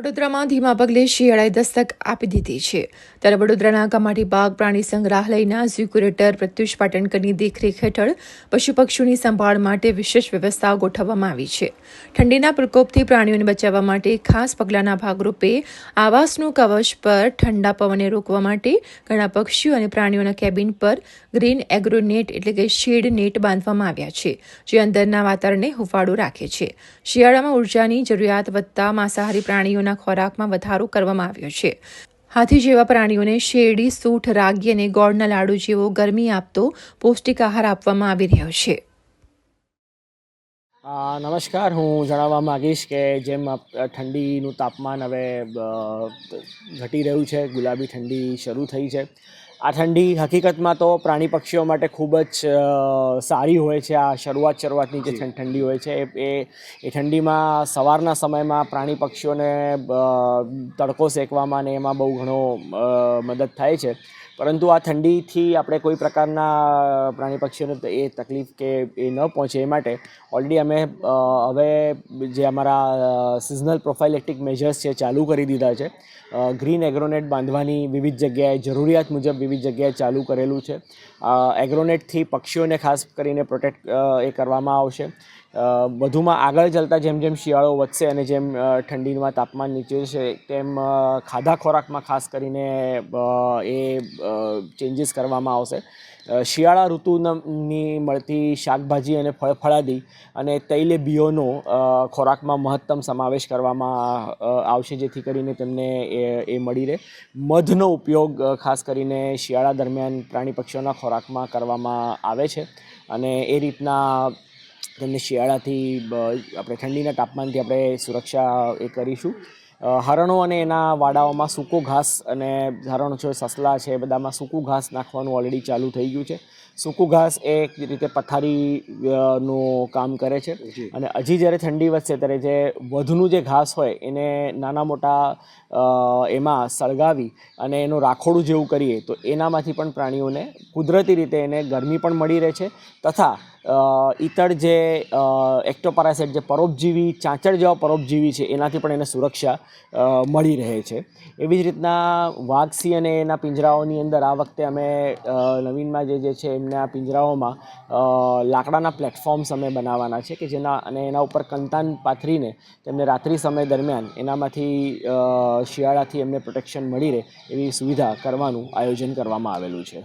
વડોદરામાં ધીમા પગલે શિયાળાએ દસ્તક આપી દીધી છે. ત્યારે વડોદરાના કમાટી બાગ પ્રાણી સંગ્રહાલયના ઝૂ ક્યુરેટર પ્રત્યુષ પાટણકરની દેખરેખ હેઠળ પશુ પક્ષીઓની સંભાળ માટે વિશેષ વ્યવસ્થા ગોઠવવામાં આવી છે. ઠંડીના પ્રકોપથી પ્રાણીઓને બચાવવા માટે ખાસ પગલાંના ભાગરૂપે આવાસનું કવચ પર ઠંડા પવનને રોકવા માટે ઘણા પક્ષીઓ અને પ્રાણીઓના કેબિન પર ગ્રીન એગ્રોનેટ એટલે કે શેડ નેટ બાંધવામાં આવ્યા છે, જે અંદરના વાતાવરણને હુફાળું રાખે છે. શિયાળામાં ઉર્જાની જરૂરિયાત વધતા માંસાહારી પ્રાણીઓના ખોરાકમાં વધારો કરવામાં આવ્યો છે. હાથી જેવા પ્રાણીઓને શેરડી, સૂઠ, રાગી અને ગોળના લાડુ જેવો ગરમી આપતો પૌષ્ટિક આહાર આપવામાં આવી રહ્યો છે. નમસ્કાર. હું જણાવવા માગીશ કે જેમ ઠંડીનું તાપમાન હવે ઘટી રહ્યું છે, ગુલાબી ઠંડી શરૂ થઈ છે. આ ઠંડી હકીકતમાં તો પ્રાણી પક્ષીઓ માટે ખૂબ જ સારી હોય છે. આ શરૂઆત શરૂઆતની જે ઠંડી હોય છે એ એ એ ઠંડીમાં સવારના સમયમાં પ્રાણી પક્ષીઓને તડકો શેકવામાં ને એમાં બહુ ઘણો મદદ થાય છે. પરંતુ આ ઠંડીથી આપણે કોઈ પ્રકારના પ્રાણી પક્ષીઓને એ તકલીફ કે એ ન પહોંચે એ માટે ઓલરેડી અમે હવે જે અમારા સિઝનલ પ્રોફાઇલેક્ટિક મેજર્સ છે, ચાલુ કરી દીધા છે. ગ્રીન એગ્રોનેટ બાંધવાની વિવિધ જગ્યાએ, જરૂરિયાત મુજબ વિવિધ જગ્યાએ ચાલુ કરેલું છે. એગ્રોનેટથી પક્ષીઓને ખાસ કરીને પ્રોટેક્ટ એ કરવામાં આવશે. વધુમાં આગળ ચાલતા જેમ જેમ શિયાળો વધશે અને જેમ ઠંડીમાં તાપમાન નીચે છે તેમ ખાધા ખોરાકમાં ખાસ કરીને એ ચેન્જીસ કરવામાં આવશે. શિયાળા ઋતુની મળતી શાકભાજી અને ફળફળાદી અને તૈલે બિયોનો ખોરાકમાં મહત્તમ સમાવેશ કરવામાં આવશે, જેથી કરીને તેમને એ એ મળી રહે. મધનો ઉપયોગ ખાસ કરીને શિયાળા દરમિયાન પ્રાણી પક્ષીઓના ખોરાકમાં કરવામાં આવે છે. અને એ રીતના તેમને શિયાળાથી આપણે ઠંડીના તાપમાનથી આપણે સુરક્ષા એ કરીશું. હરણો અને એના વાડાઓમાં સૂકો ઘાસ અને હરણો છે સસલા છે એ બધામાં સૂકું ઘાસ નાખવાનું ઓલરેડી ચાલુ થઈ ગયું છે. સૂકું ઘાસ એ એક રીતે પથારી નું કામ કરે છે. અને હજી જ્યારે ઠંડી વધશે ત્યારે જે વધુનું જે ઘાસ હોય એને નાના મોટા એમાં સળગાવી અને એનું રાખોડું જેવું કરીએ તો એનામાંથી પણ પ્રાણીઓને કુદરતી રીતે એને ગરમી પણ મળી રહે છે તથા ઈતર જે એક્ટોપારાસાઇટ જે પરોપજીવી, ચાંચડ જેવા પરોપજીવી છે, એનાથી પણ એને સુરક્ષા મળી રહે છે. એવી જ રીતના વાઘસી અને એના પિંજરાઓની અંદર આ વખતે અમે નવીનમાં જે જે છે, એમના પિંજરાઓમાં લાકડાના પ્લેટફોર્મ્સ અમે બનાવવાના છે, કે જેના, અને એના ઉપર કંતાન પાથરીને તેમને રાત્રિ સમય દરમિયાન એનામાંથી શિયાળાથી એમને પ્રોટેક્શન મળી રહે એવી સુવિધા કરવાનું આયોજન કરવામાં આવેલું છે.